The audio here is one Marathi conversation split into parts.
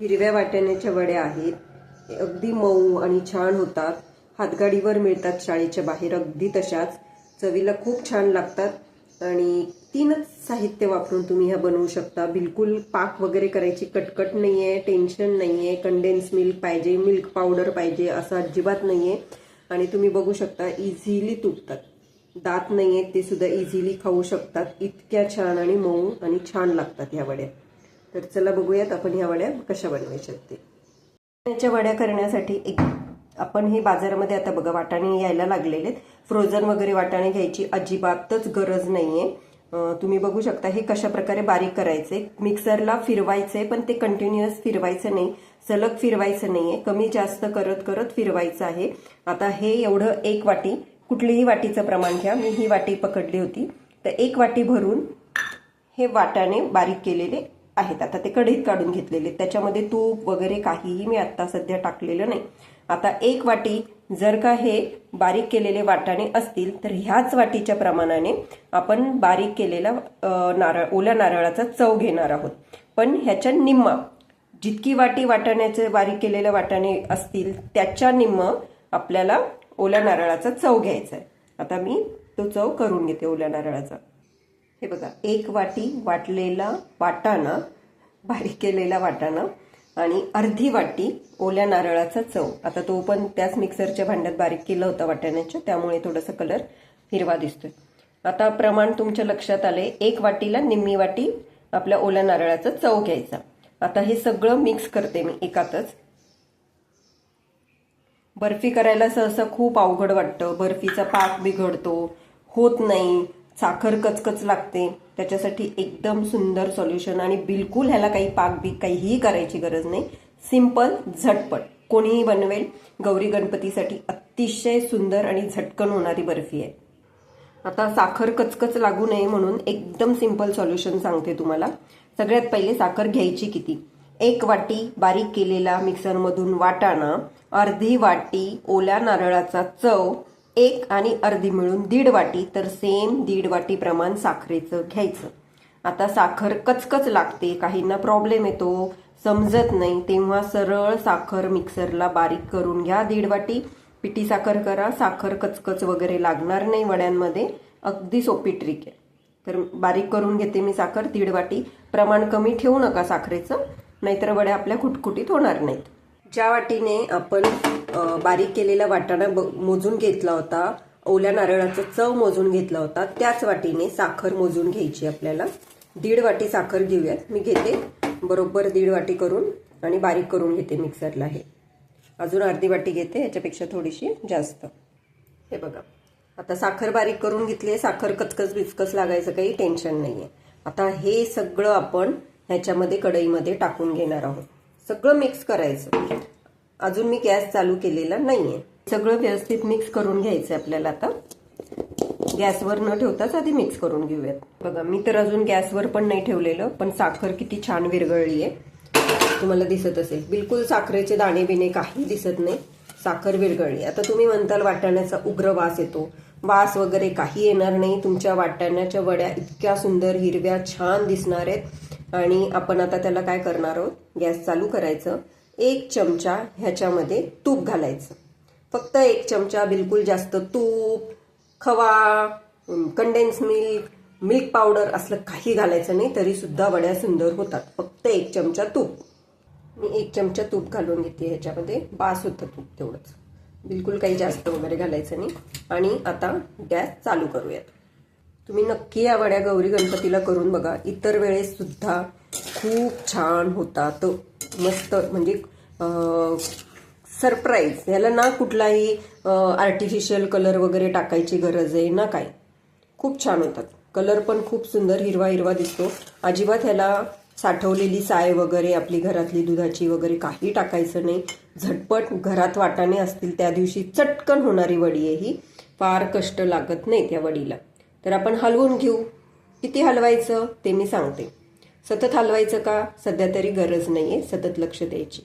हिरव्या वाटण्याच्या वड्या आहेत. अगदी मऊ आणि छान होतात. हातगाडीवर मिळतात शाळेच्या बाहेर. अगदी तशाच. चवीला खूप छान लागतात. आणि तीनच साहित्य वापरून तुम्ही ह्या बनवू शकता. बिलकुल पाक वगैरे करायची कटकट नाही आहे टेन्शन नाही आहे कंडेन्स मिल्क पाहिजे मिल्क पावडर पाहिजे असं अजिबात नाही आहे आणि तुम्ही बघू शकता इझिली तुटतात. दात नाही आहेत ते सुद्धा इझिली खाऊ शकतात. इतक्या छान आणि मऊ आणि छान लागतात ह्या वड्या. तर चला बघूयात आपण ह्या वड्या कशा बनवायच्या ते वाटाण्याच्या वड्या करण्यासाठी एक आपण हे बाजारामध्ये आता बघा वाटाणे यायला लागलेले आहेत. फ्रोझन वगैरे वाटाणे घ्यायची अजिबातच गरज नाहीये. आहे तुम्ही बघू शकता हे कशा प्रकारे बारीक करायचे. मिक्सरला फिरवायचे पण ते कंटिन्युअस फिरवायचं नाही. सलग फिरवायचं नाहीये. कमी जास्त करत करत फिरवायचं आहे. आता हे एवढं एक वाटी कुठलीही वाटीचं प्रमाण घ्या. मी ही वाटी पकडली होती. तर एक वाटी भरून हे वाटाणे बारीक केलेले आहेत. आता ते कढईत काढून घेतलेले. त्याच्यामध्ये तूप वगैरे काहीही मी आत्ता सध्या टाकलेलं नाही. आता एक वाटी जर का हे बारीक केलेले वाटाणे असतील तर ह्याच वाटीच्या प्रमाणाने आपण बारीक केलेला नारळ ओल्या नारळाचा चव घेणार आहोत. पण ह्याच्या निम्मा जितकी वाटी वाटाण्याचे बारीक केलेले वाटाणे असतील त्याच्या निम्म आपल्याला ओल्या नारळाचा चव घ्यायचा आहे आता मी तो चव करून घेते ओल्या नारळाचा. हे बघा एक वाटी वाटलेला वाटाणा बारीक केलेला वाटाणा आणि अर्धी वाटी ओल्या नारळाचा चव. आता तो पण त्याच मिक्सरच्या भांड्यात बारीक केला होता वाटाण्याच्या त्यामुळे थोडासा कलर हिरवा दिसतोय. आता प्रमाण तुमच्या लक्षात आले एक वाटीला निम्मी वाटी आपल्या ओल्या नारळाचा चव घ्यायचा. आता हे सगळं मिक्स करते मी एकातच. बर्फी करायला सहसा खूप अवघड वाटतं. बर्फीचा पाक बिघडतो होत नाही. साखर कचकच लागते. त्याच्यासाठी एकदम सुंदर सोल्युशन आणि बिलकुल ह्याला काही पाक बी काहीही करायची गरज नाही. सिंपल झटपट. कोणीही बनवेल गौरी गणपतीसाठी अतिशय सुंदर आणि झटकन होणारी बर्फी आहे. आता साखर कचकच लागू नये म्हणून एकदम सिंपल सॉल्युशन सांगते तुम्हाला. सगळ्यात पहिले साखर घ्यायची किती? एक वाटी बारीक केलेला मिक्सरमधून वाटाणा अर्धी वाटी ओल्या नारळाचा चव एक आणि अर्धी मिळून दीड वाटी तर सेम दीड वाटी प्रमाण साखरेचं घ्यायचं. आता साखर कचकच लागते काहींना प्रॉब्लेम येतो समजत नाही तेव्हा सरळ साखर मिक्सरला बारीक करून घ्या दीड वाटी. पिठी साखर करा साखर कचकच वगैरे लागणार नाही वड्यांमध्ये अगदी सोपी ट्रिक आहे. तर बारीक करून घेते मी साखर दीड वाटी. प्रमाण कमी ठेवू नका साखरेचं नाहीतर वड्या आपल्या खुटखुटीत होणार नाहीत. ज्या वाटीने आपण बारीक केलेला वाटाणा ब- मोजून घेतला होता. ओल्या नारळाचा चव मोजून घेतला होता. त्याच वाटीने साखर मोजून घ्यायची आपल्याला. दीड वाटी साखर घेऊयात. मी घेते. बरोबर दीड वाटी करून आणि बारीक करून घेते मिक्सरला हे. अजून अर्धी वाटी घेते. याच्यापेक्षा थोडीशी जास्त. हे बघा. आता साखर बारीक करून घेतली साखर कचकच बिचकस लागायचं काही टेन्शन नाहीये. आता हे सगळं आपण ह्याच्यामध्ये कढईमध्ये टाकून घेणार आहोत. सगळं मिक्स करायचं. अजून मी गॅस चालू केलेला नाहीये. सगळं व्यवस्थित मिक्स करून घ्यायचं आपल्याला आता. गॅसवर न ठेवताच आधी मिक्स करून घेऊयात. बघा मी तर अजून गॅसवर पण नाही ठेवलेलं पण साखर किती छान विरघळली आहे तुम्हाला दिसत असेल. बिलकुल साखरेचे दाणे बिणे काही दिसत नाही. साखर विरघळली. आता तुम्ही म्हणताल वाटाण्याचा उग्र वास येतो. वास वगैरे काही येणार नाही. तुमच्या वाटाण्याच्या वड्या इतक्या सुंदर हिरव्या छान दिसणार आहेत. आणि आपण आता त्याला काय करणार आहोत? गॅस चालू करायचं. एक चमचा ह्याच्यामध्ये तूप घालायचं. फक्त एक चमचा बिलकुल जास्त तूप खवा कंडेन्स मिल्क मिल्क पावडर असलं काही घालायचं नाही तरी सुद्धा वड्या सुंदर होतात. फक्त एक चमचा तूप. मी एक चमचा तूप घालून घेते ह्याच्यामध्ये. बास होतं तूप तेवढंच. बिलकुल काही जास्त वगैरे घालायचं नाही. आणि आता गॅस चालू करूयात. तुम्ही नक्की या वड्या गौरी गणपतीला करून बघा. इतर वेळेस सुद्धा खूप छान होतात. मस्त म्हणजे सरप्राईज ह्याला ना कुठलाही आर्टिफिशियल कलर वगैरे टाकायची गरज आहे ना काय? खूप छान होतात. कलर पण खूप सुंदर हिरवा हिरवा दिसतो. अजिबात ह्याला साठवलेली साय वगैरे आपली घरातली दुधाची वगैरे काही टाकायचं नाही. झटपट घरात वाटाणे असतील त्या दिवशी चटकन होणारी वडी आहे ही. फार कष्ट लागत नाही त्या वडीला. तर आपण हलवून घेऊ. किती हलवायचं ते मी सांगते. सतत हलवायचं का? सध्या तरी गरज नाही आहे सतत लक्ष द्यायची.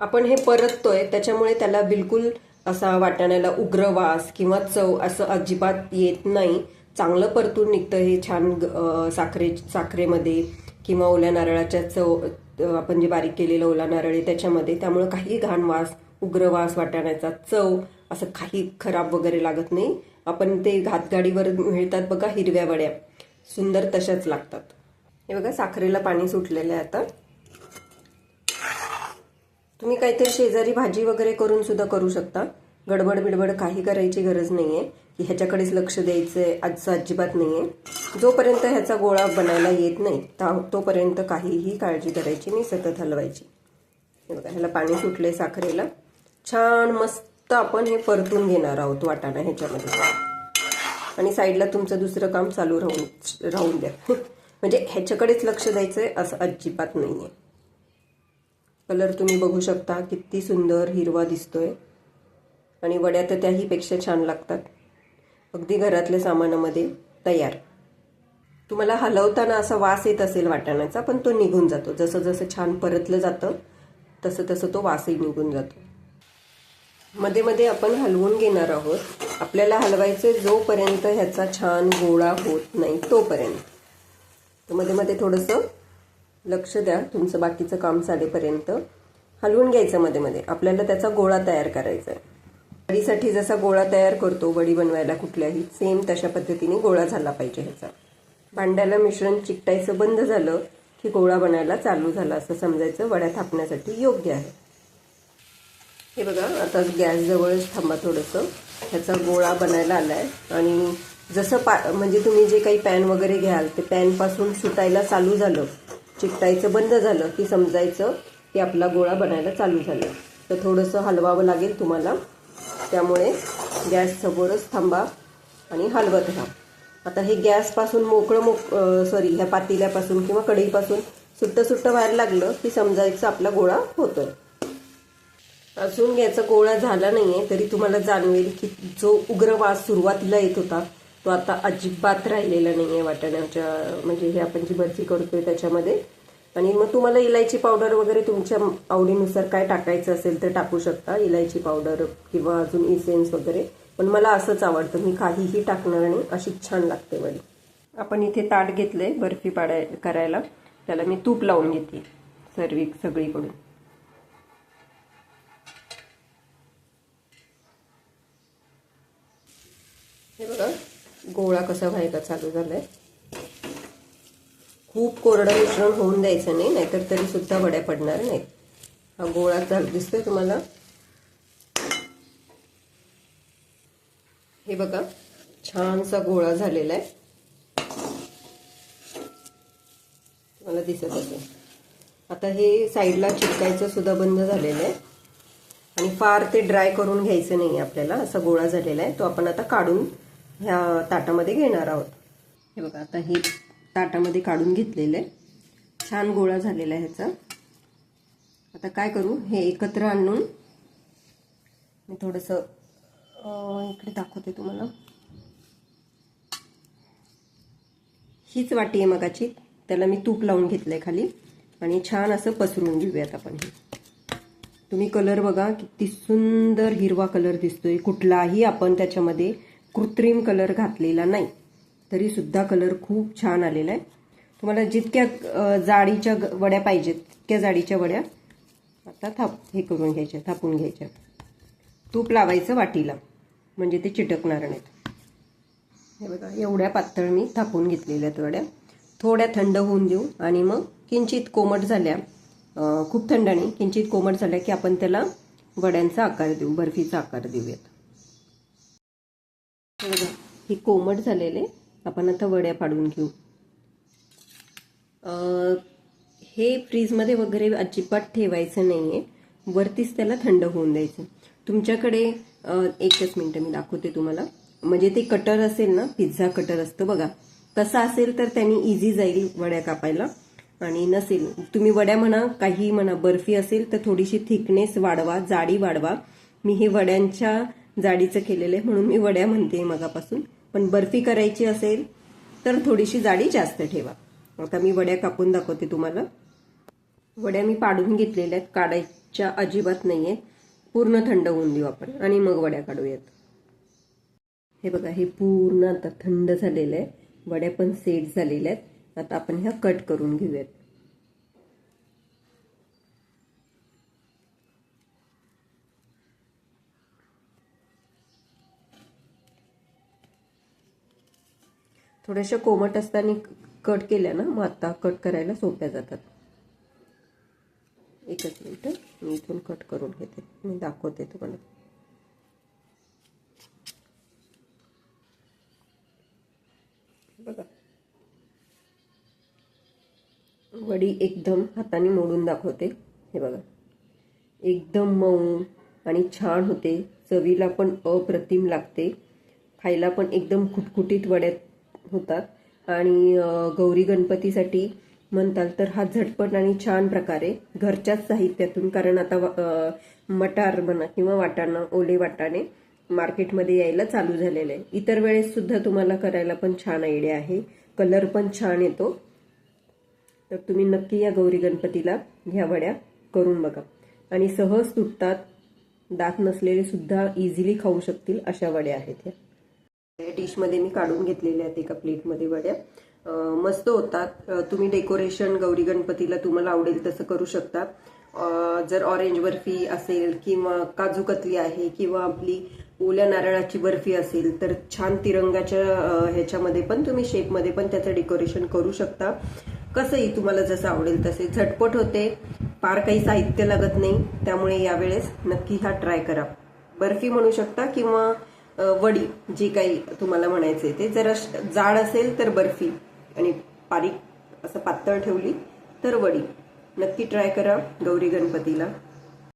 आपण हे परततोय त्याच्यामुळे त्याला बिलकुल असा वाटाण्याला उग्र वास किंवा चव असं अजिबात येत नाही. चांगलं परतून निघतं हे छान साखरे साखरेमध्ये किंवा ओल्या नारळाच्या चव आपण जे बारीक केलेलं ओला नारळ आहे त्याच्यामध्ये त्यामुळं काही घाण वास उग्र वास वाटाण्याचा चव असं काही खराब वगैरे लागत नाही. आपण ते घातगाडीवर मिळतात बघा हिरव्या वड्या. सुंदर तशाच लागतात. हे बघा साखरेला पाणी सुटलेलं आहे आता. तुम्ही काहीतरी शेजारी भाजी वगैरे करून सुद्धा करू शकता. गडबड बिडबड काही करायची गरज नाहीये. की ह्याच्याकडेच लक्ष द्यायचंय आजचं अजिबात नाहीये. जोपर्यंत ह्याचा गोळा बनायला येत नाही तोपर्यंत काहीही काळजी करायची नाही सतत हलवायची. हे बघा ह्याला पाणी सुटले साखरेला. छान मस्त आपण हे परतून घेणार आहोत वाटाणा ह्याच्यामध्ये. आणि साईडला तुमचं दुसरं काम चालू राहून राहून द्या. म्हणजे ह्याच्याकडेच लक्ष द्यायचं आहे असं अजिबात नाहीये. कलर तुम्ही बघू शकता किती सुंदर हिरवा दिसतोय. आणि वड्या तर त्याहीपेक्षा छान लागतात. अगदी घरातल्या सामानामध्ये तयार. तुम्हाला हलवताना असा वास येत असेल वाटाण्याचा पण तो निघून जातो. जसं जसं छान परतलं जातं तसं तसं तो वासही निघून जातो. मध्ये मध्ये आपण हलवून घेणार आहोत. आपल्याला हलवायचे जोपर्यंत ह्याचा छान गोळा होत नाही तोपर्यंत. तर मध्ये मध्ये थोडंसं लक्ष द्या तुमचं बाकीचं काम चालेपर्यंत हलवून घ्यायचं मध्ये मध्ये. आपल्याला त्याचा गोळा तयार करायचा आहे वडीसाठी जसा गोळा तयार करतो वडी बनवायला कुठल्याही सेम तशा पद्धतीने गोळा झाला पाहिजे ह्याचा. भांड्याला मिश्रण चिकटायचं बंद झालं की गोळा बनायला चालू झाला असं समजायचं. वड्या थापण्यासाठी योग्य आहे. हे बघा आता गॅस जवळच थांबा थोडंसं. ह्याचा गोळा बनायला आला आहे आणि जसं पा म्हणजे तुम्ही जे काही पॅन वगैरे घ्याल ते पॅनपासून सुटायला चालू झालं चिकटायचं बंद झालं की समजायचं की आपला गोळा बनायला चालू झालं. तर थोडंसं हलवावं लागेल तुम्हाला. त्यामुळे गॅस समोरच थांबा आणि हलवत राहा. आता हे गॅसपासून मोकळं मोक सॉरी ह्या पातेल्यापासून किंवा कढईपासून सुट्टं सुट्टं व्हायला लागलं की समजायचं आपला गोळा होतोय. अजून याचा गोळा झाला नाहीये तरी तुम्हाला जाणवेल की जो उग्र वास सुरुवातीला येत होता तो आता अजिबात राहिलेला नाहीये वाटाण्याच्या म्हणजे हे आपण जी बर्फी करतोय त्याच्यामध्ये. आणि मग तुम्हाला इलायची पावडर वगैरे तुमच्या आवडीनुसार काय टाकायचं असेल तर टाकू शकता इलायची पावडर किंवा अजून इसेन्स वगैरे. पण मला असंच आवडतं मी काहीही टाकणार नाही अशीच छान लागते वडी. आपण इथे ताट घेतलंय बर्फी पाडाय करायला त्याला मी तूप लावून घेते सर्विक सगळीकडून. हे बघा गोळा कसा व्हायचा चालू झालाय. खूप कोरडं मिश्रण होऊन द्यायचं नाही नाहीतर तरी सुद्धा वड्या पडणार नाहीत हा गोळा चाल दिसतोय तुम्हाला. हे बघा छानसा गोळा झालेला आहे तुम्हाला दिसत असेल. आता हे साईडला चिटकायचं सुद्धा बंद झालेलं आहे. आणि फार ते ड्राय करून घ्यायचं नाही आपल्याला असा गोळा झालेला आहे. तो आपण आता काढून ह्या ताटामध्ये घेणार आहोत. हे बघा आता हे ताटामध्ये काढून घेतलेलं आहे. छान गोळा झालेला आहे ह्याचा. आता काय करू? हे एकत्र आणून मी थोडंसं इकडे दाखवते तुम्हाला. हीच वाटी आहे मगाची. त्याला मी तूप लावून घेतलंय खाली. आणि छान असं पसरून घेऊयात आपण हे. तुम्ही कलर बघा किती सुंदर हिरवा कलर दिसतोय. कुठलाही आपण त्याच्यामध्ये कृत्रिम कलर घातलेला नाही. तरी सुद्धा कलर खूप छान आलेला आहे. तुम्हाला जितक्या जाडीच्या ग- वड्या पाहिजेत तितक्या जाडीच्या वड्या आता थाप हे करून घ्यायच्या थापून घ्यायच्या. तूप लावायचं वाटीला म्हणजे ते चिटकणार नाहीत. हे बघा एवढ्या पातळ मी थापून घेतलेल्या आहेत वड्या. थोड्या थंड होऊन देऊ आणि मग किंचित कोमट झाल्या खूप थंड नाही किंचित कोमट झाल्या की आपण त्याला वड्यांचा आकार देऊ बर्फीचा आकार देऊयात. बघा हे कोमट झालेले. आपण आता वड्या पाडून घेऊ. हे फ्रीजमध्ये वगैरे अजिबात ठेवायचं नाही आहे वरतीच त्याला थंड होऊन द्यायचं. तुमच्याकडे एकच मिनटं मी दाखवते तुम्हाला. म्हणजे ते कटर असेल ना पिझ्झा कटर असतं बघा. तसा असेल तर त्यांनी इझी जाईल वड्या कापायला. आणि नसेल तुम्ही वड्या म्हणा काही म्हणा बर्फी असेल तर थोडीशी थिकनेस वाढवा जाडी वाढवा. मी हे वड्यांच्या जाडीचं केलेलं आहे म्हणून मी वड्या म्हणते मगापासून. पण बर्फी करायची असेल तर थोडीशी जाडी जास्त ठेवा. आता मी वड्या कापून दाखवते तुम्हाला. वड्या मी पाडून घेतलेल्या आहेत. काढायच्या अजिबात नाही आहेत पूर्ण थंड होऊन देऊ आपण. आणि मग वड्या काढूयात. हे बघा हे पूर्ण आता थंड झालेलं आहे. वड्या पण सेट झालेल्या आहेत. आता आपण ह्या कट करून घेऊयात. थोड्याशा कोमट असताना कट केल्या ना मग आता कट करायला सोप्या जातात. एकच मिनिट मी इथून कट करून घेते. मी दाखवते तुम्हाला. बघा. वडी एकदम हाताने मोडून दाखवते. हे बघा. एकदम मऊ आणि छान होते. चवीला पण अप्रतिम लागते. खायला पण एकदम खुटखुटीत वड्यात होतात. आणि गौरी गणपतीसाठी म्हणताल तर हा झटपट आणि छान प्रकारे घरच्याच साहित्यातून कारण आता मटार म्हणा किंवा वाटाणा ओले वाटाणे मार्केटमध्ये यायला चालू झालेले आहे इतर वेळेस सुद्धा तुम्हाला करायला पण छान आयडिया आहे. कलर पण छान येतो. तर तुम्ही नक्की या गौरी गणपतीला ह्या वड्या करून बघा. आणि सहज तुटतात दात नसलेले सुद्धा इझिली खाऊ शकतील अशा वड्या आहेत ह्या. डिशमध्ये मी काढून घेतलेल्या आहेत एका प्लेटमध्ये वड्या. मस्त होतात. तुम्ही डेकोरेशन गौरी गणपतीला तुम्हाला आवडेल तसं करू शकता. जर ऑरेंज बर्फी असेल किंवा काजू कतली आहे किंवा आपली ओल्या नारळाची बर्फी असेल तर छान तिरंगाच्या ह्याच्यामध्ये पण तुम्ही शेपमध्ये पण त्याचं डेकोरेशन करू शकता. कसंही तुम्हाला जसं आवडेल तसे. झटपट होते. फार काही साहित्य लागत नाही. त्यामुळे यावेळेस नक्की हा ट्राय करा. बर्फी म्हणू शकता किंवा वडी जी काही तुम्हाला म्हणायचे ते. जरा जाड असेल तर बर्फी आणि पारीक असं पातळ ठेवली तर वडी. नक्की ट्राय करा गौरी गणपतीला.